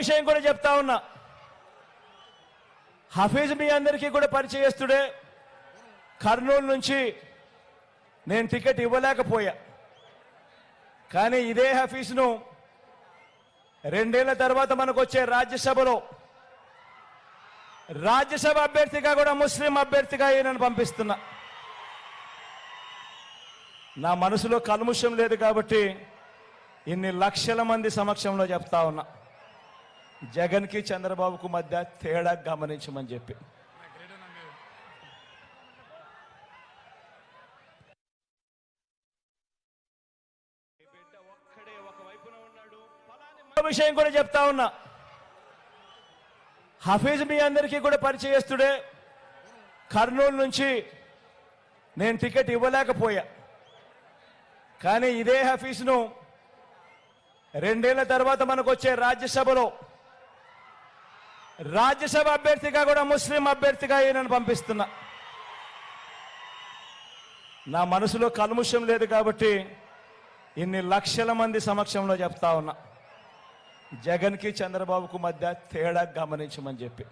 విషయం కూడా చెప్తా ఉన్నా. హఫీజ్ మీ అందరికీ కూడా పరిచయస్తుడే. కర్నూలు నుంచి నేను టికెట్ ఇవ్వలేకపోయా. కానీ ఇదే హఫీజ్ను రెండేళ్ళ తర్వాత మనకు వచ్చే రాజ్యసభలో రాజ్యసభ అభ్యర్థిగా కూడా ముస్లిం అభ్యర్థిగా ఈయనను పంపిస్తున్నా. నా మనసులో కల్ముషం లేదు కాబట్టి ఇన్ని లక్షల మంది సమక్షంలో చెప్తా ఉన్నా. జగన్కి చంద్రబాబుకు మధ్య తేడా గమనించమని చెప్పి. విషయం కూడా చెప్తా ఉన్నా. హఫీజ్ మీ అందరికీ కూడా పరిచయస్తుడే కర్నూలు నుంచి నేను టికెట్ ఇవ్వలేకపోయా. కానీ ఇదే హఫీజ్ను రెండేళ్ళ తర్వాత మనకు వచ్చే రాజ్యసభలో రాజ్యసభ అభ్యర్థిగా కూడా ముస్లిం అభ్యర్థిగా ఈయనను పంపిస్తున్నా. నా మనసులో కల్ముషం లేదు కాబట్టి ఇన్ని లక్షల మంది సమక్షంలో చెప్తా ఉన్నా. జగన్కి చంద్రబాబుకు మధ్య తేడా గమనించమని చెప్పి.